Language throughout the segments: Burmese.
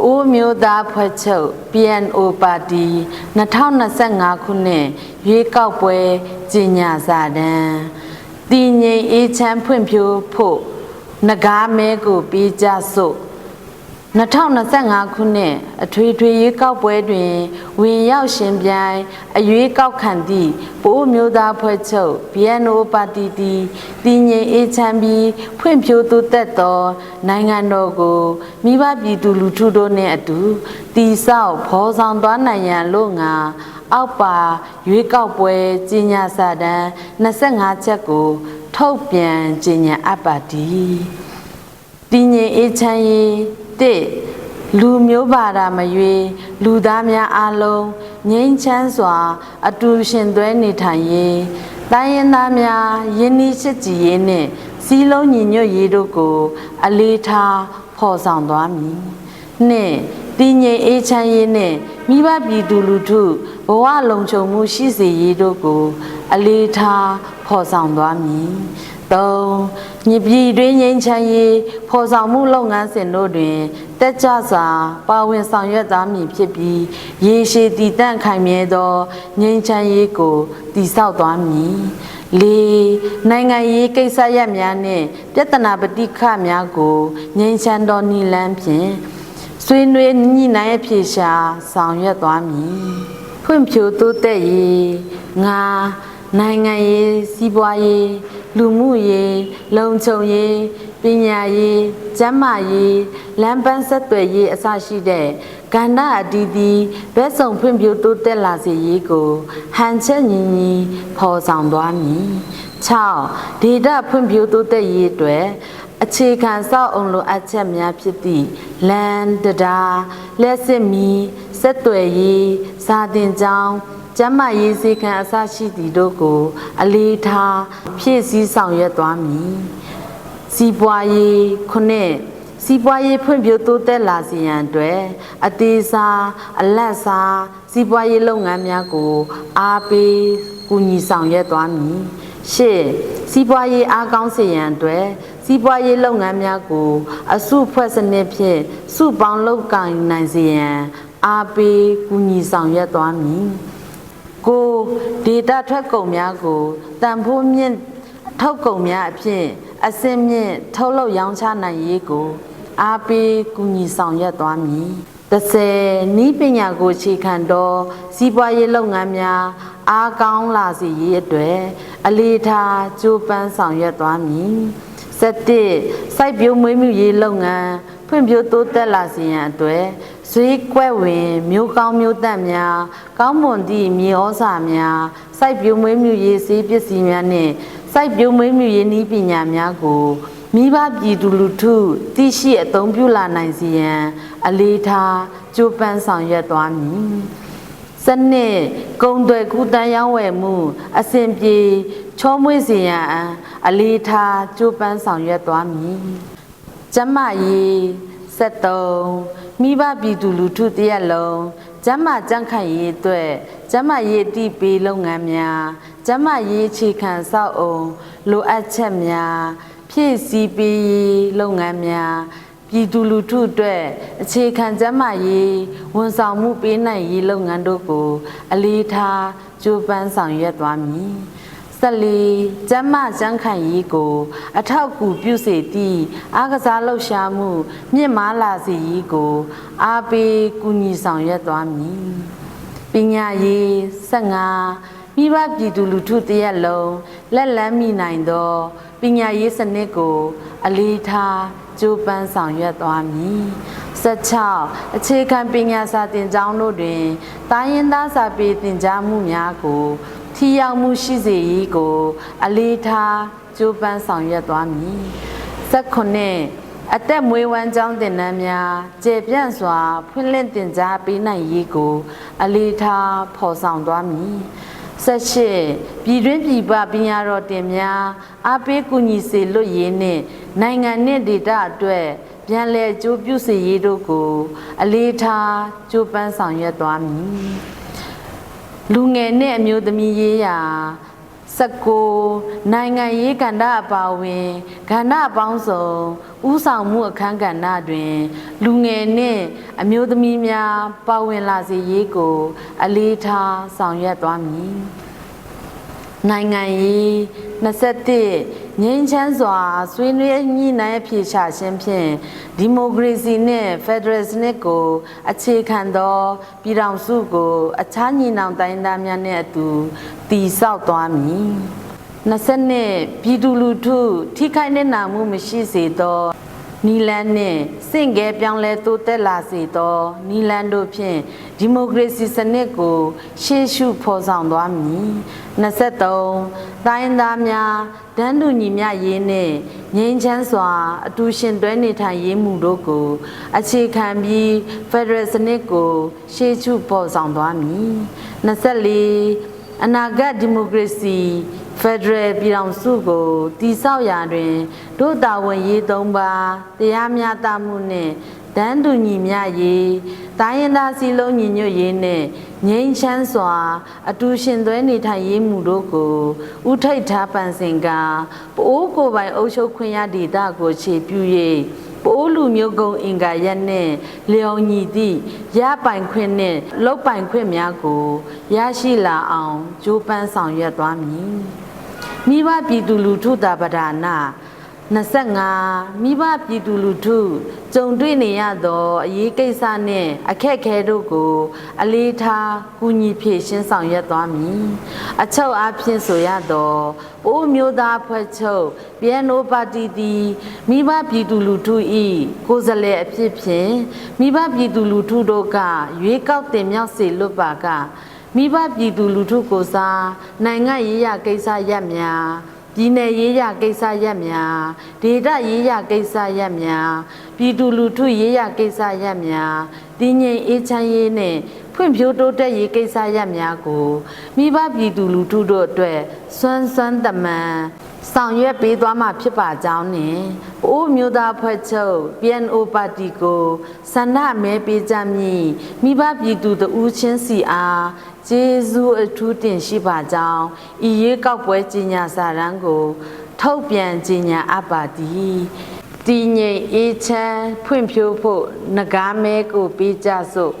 ပအိုးမျိုးသားဖွဲ့ချုပ် PNO ပါတီ2025ခုနှစ်ရွေးကောက်ပွဲကြီးညာစာတမ်းတည်ငြိမ်အေးချမ်းဖွံ့ဖြိုးဖို့ငကားမဲကိုပေးကြစို့ 2025ခုနှစ်အထွေထွေရွေးကောက်ပွဲတွင်ဝင်ရောက်ရှင်ပြိုင်အရွေးကောက်ခံသည့်ပိုးမျိုးသားဖွဲ့ချုပ် BNO ပါတီတီတည်ငြိမ်အေးချမ်းပြီးဖွံ့ဖြိုးတိုးတက်သော နိုင်ငံတော်ကိုမိဘပြည်သူလူထုတို့နှင့်အတူတည်ဆောက်ဖော်ဆောင်သွားနိုင်ရန်လို့ငါအောက်ပါရွေးကောက်ပွဲကြီးညာစာတမ်း25ချက်ကို ထုတ်ပြန်ကြီးညာအပ်ပါသည်တည်ငြိမ်အေးချမ်းရေး တစ်လူမျိုးဘာသာမရွေလူသားများအားလုံးငြိမ်းချမ်းစွာ အတူရှင်သွဲနေထိုင်ရေးတိုင်းရင်းသားများယင်းနှီးချစ်ကြည်ရေးနှင့်စီးလုံးညီညွတ်ရေးတို့ကို အလေးထားဖော်ဆောင်သွားမည်နှင့်တည်ငြိမ်အေးချမ်းရေးနှင့်မိဘပြည်သူလူထုဘဝလုံခြုံမှုရှိစေရေးတို့ကို အလေးထားဖော်ဆောင်သွားမည် 3 ညပြည်တွင်းငင်းချမ်းရေးဖော်ဆောင်မှုလုပ်ငန်းစဉ်တို့တွင်တက်ကြစွာပါဝင်ဆောင်ရွက်သားမည်ဖြစ်ပြီးရေရှည်တည်တံ့ခိုင်မြဲသောငင်းချမ်းရေးကိုတည်ဆောက်သွားမည်လေးနိုင်ငံရေးကိစ္စရပ်များနှင့်ပြဿနာပဋိခများကိုငြိမ်းချမ်းသောနိလန်းဖြင့်ဆွေးနွေးညှိနှိုင်းအဖြေရှာဆောင်ရွက်သွားမည်ဖွံ့ဖြိုးတိုးတက်ရေးငါနိုင်ငံရေးစီးပွားရေး လူမှုရေးလုံခြုံရေးပညာရေးကျန်းမာရေးလမ်းပန်းဆက်သွယ်ရေးအစရှိတဲ့ကဏ္ဍအတီးတီးဘက်ဆောင်ဖွံ့ဖြိုးတိုးတက်လာစေရေးကိုဟန်ချက်ညီညီဖော်ဆောင်သွားမည်6ဒေတာဖွံ့ဖြိုးတိုးတက်ရေးအတွက်အခြေခံစောက်အောင်လိုအပ်ချက်များဖြစ်သည့်လမ်းတရားလက်စစ်မီဆက်သွယ်ရေးစာတင်ကျောင်း ကျမ်းမာရေးစည်းကမ်းအစရှိသည့်တို့ကို အလေးထားဖြည့်ဆည်းဆောင်ရွက်သွားမည်စီးပွားရေးခုနှစ်စီးပွားရေးဖွံ့ဖြိုးတိုးတက်လာစေရန်အတွက်အသေးစားအလတ်စားစီးပွားရေးလုပ်ငန်းများကိုအားပေးကူညီဆောင်ရွက်သွားမည်ရှစ်စီးပွားရေးအားကောင်းစေရန်အတွက်စီးပွားရေးလုပ်ငန်းများကို အစုဖွဲ့စနစ်ဖြင့်စုပေါင်းလုပ်ကိုင်နိုင်စေရန်အားပေးကူညီဆောင်ရွက်သွားမည် ကိုဒေတာထွက်ကုန်များကိုတန်ဖိုးမြင့်ထုတ်ကုန်များအဖြစ်အစင်းမြင့်ထုတ်လုပ်ရောင်းချနိုင်ရေးကိုအားပေးကူညီဆောင်ရွက်သွားမည်30နီးပညာကိုအခြေခံသောစီးပွားရေးလုပ်ငန်းများအားကောင်းလာစေရေးအတွက်အလေးထားကြိုးပမ်းဆောင်ရွက်သွားမည်7စိုက်ပျိုးမွေးမြူရေးလုပ်ငန်းဖွံ့ဖြိုးတိုးတက်လာစေရန်အတွက် ဈေးကွက်ဝင်မျိုးကောင်းမျိုးတက်များကောင်းမွန်သည့်မြေဩဇာများစိုက်ပျိုးမွေးမြူရေးဈေးပစ္စည်းများနှင့်စိုက်ပျိုးမွေးမြူရေးနည်းပညာများကိုမိဘပြည်သူလူထုသိရှိအသုံးပြုလာနိုင်စေရန်အလေးထားကြိုးပမ်းဆောင်ရွက်သွားမည်စနစ်ကုံတွေကူတန်းရောင်းဝယ်မှု အစဉ်ပြေချောမွေ့စေရန်အလေးထားကြိုးပမ်းဆောင်ရွက်သွားမည်ကျမရေး73 မိဘပြည်သူလူထုတရက်လုံးကျမကြန့်ခိုင်ရေးအတွက်ကျမရေးအတိပေးလုပ်ငန်းများကျမရေးအခြေခံစောက်အောင်လိုအပ်ချက်များဖြည့်ဆည်းပေးလုပ်ငန်းများပြည်သူလူထုအတွက်အခြေခံကျန်းမာရေးဝန်ဆောင်မှုပေးနိုင်ရေးလုပ်ငန်းတို့ကို အလေးထားကြိုးပမ်းဆောင်ရွက်သွားမည် ဆက်လီကျမ်းမကျန်းခိုင်ရေးကို အထောက်အကူပြုစေသည့်အားကစားလှုပ်ရှားမှု မြင့်မားလာစေရေးကို အားပေးကူညီဆောင်ရွက်သွားမည်ပညာရေး15မိဘပြည်သူလူထုတရက်လုံးလက်လန်းမိနိုင်သောပညာရေးစနစ်ကို အလေးထားကြိုးပမ်းဆောင်ရွက်သွားမည်16အခြေခံပညာစာသင်ကျောင်းတို့တွင်တိုင်းရင်းသားစာပေသင်ကြားမှုများကို ထိရောက်မှုရှိစေရေးကို အလေးထားကြိုးပမ်းဆောင်ရွက်သွားမည်19အသက်မွေးဝမ်းကြောင်းတင်နန်းများကျေပြန့်စွာ ဖွင့်လှစ်တင်ကြားပေးနိုင်ရေးကို အလေးထားဖော်ဆောင်သွားမည်18ပြည်တွင်းပြည်ပပညာတော်တင်များအားပေးကူညီစေလွတ်ရေးနှင့် နိုင်ငံနှင့်ဒေသအတွက်ပြန်လည်အကျိုးပြုစေရေးတို့ကို အလေးထားကြိုးပမ်းဆောင်ရွက်သွားမည် လူငယ်နှင့်အမျိုးသမီးရေးရာ19နိုင်ငံရေးကဏ္ဍအပါအဝင်ကဏ္ဍအပေါင်းစုံဥဆောင်မှုအခန်းကဏ္ဍတွင် လူငယ်နှင့်အမျိုးသမီးများပါဝင်လာစေရေးကို အလေးထားဆောင်ရွက်သွားမည်နိုင်ငံရေး21 ငြိမ်းချမ်းစွာဆွေးနွေးညှိနှိုင်းအဖြေရှာခြင်းဖြင့်ဒီမိုကရေစီနှင့်ဖက်ဒရယ်စနစ်ကို အခြေခံသောပြည်ထောင်စုကိုအခြားညီနောင်တိုင်းသားများနှင့်အတူတည်ဆောက်သွားမည်20နှစ်ပြည်သူလူထုထိခိုက်နစ်နာမှုမရှိစေသော နီလန်းနှင့်စင့်ကဲပြောင်းလဲတိုးတက်လာစေသောနီလန်းတို့ဖြင့်ဒီမိုကရေစီစနစ်ကို ရှေ့ရှုဖော်ဆောင်သွားမည်23တိုင်းသားများဒန်းတူညီမျှရေးနှင့်ငြိမ်းချမ်းစွာ အတူရှင်တွဲနေထိုင်ရေးမှုတို့ကို အခြေခံပြီးဖက်ဒရယ်စနစ်ကို ရှေ့ရှုဖော်ဆောင်သွားမည်24အနာဂတ်ဒီမိုကရေစီ ဖက်ဒရယ်ပြည်ထောင်စုကိုတည်ဆောက်ရာတွင်တို့တာဝန်ရေးသုံးပါတရားမျှတမှုနှင့်တန်းတူညီမျှရေးတိုင်းရင်းသားစည်းလုံးညီညွတ်ရေးနှင့်ငြိမ်းချမ်းစွာ အတူရှင်သွဲနေထိုင်ရေးမှုတို့ကိုဥထိတ်ထားပန်စင်ကပိုးကိုယ်ပိုင်အုပ်ချုပ်ခွင့်ရဒေသကိုခြေပြု၍ပိုးလူမျိုးကုံအင်္ဂါရက်နှင့်လျော်ညီသည့်ရပိုင်ခွင့်နှင့်လုတ်ပိုင်ခွင့်များကိုရရှိလာအောင်ကြိုးပမ်းဆောင်ရွက်သွားမည် မိဘပြည်သူလူထုတာပဒါနာ25မိဘပြည်သူလူထုကြုံတွေ့နေရသောအရေးကိစ္စနှင့်အခက်အခဲတို့ကို အလေးထားကူညီဖြည့်ရှင်းဆောင်ရွက်သွားမည်အချုပ်အားဖြင့်ဆိုရသောအိုးမျိုးသားဖွဲ့ချုပ် BNO ပါတီသည်မိဘပြည်သူလူထု၏ကိုယ်စားလှယ်အဖြစ်ဖြင့်မိဘပြည်သူလူထုတို့ကရွေးကောက်တင်မြှောက်စေလွတ်ပါက မိဘပြည်သူလူထုကိုစားနိုင်ငံရေးရကိစ္စရပ်များပြည်내ရေးရကိစ္စရပ်များဒေသရေးရကိစ္စရပ်များပြည်သူလူထုရေးရကိစ္စရပ်များတည်ငြိမ်အေးချမ်းရေးနဲ့ဖွံ့ဖြိုးတိုးတက်ရေးကိစ္စရပ်များကိုမိဘပြည်သူလူထုတို့အတွက်စွမ်းစွမ်းတမန် ဆောင်ရွက်ပေးသွားမှာဖြစ်ပါကြောင်းနဲ့အိုးမျိုးသားဖွဲ့ချုပ် PNO ပါတီကိုဆန္ဒမဲပေးကြမည်မိဘပြည်သူတဦးချင်းစီအားကျေးဇူးအထူးတင်ရှိပါကြောင်းဤရွေးကောက်ပွဲကြီးညာစာရန်ကို ထုတ်ပြန်ကြီးညာအပ်ပါသည်တည်ငြိမ်အေးချမ်းဖွံ့ဖြိုးဖို့ငကားမဲကိုပေးကြစို့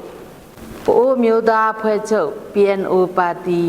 ပိုးမျိုးသားဖွဲ့ချုပ် PNO ပါတီ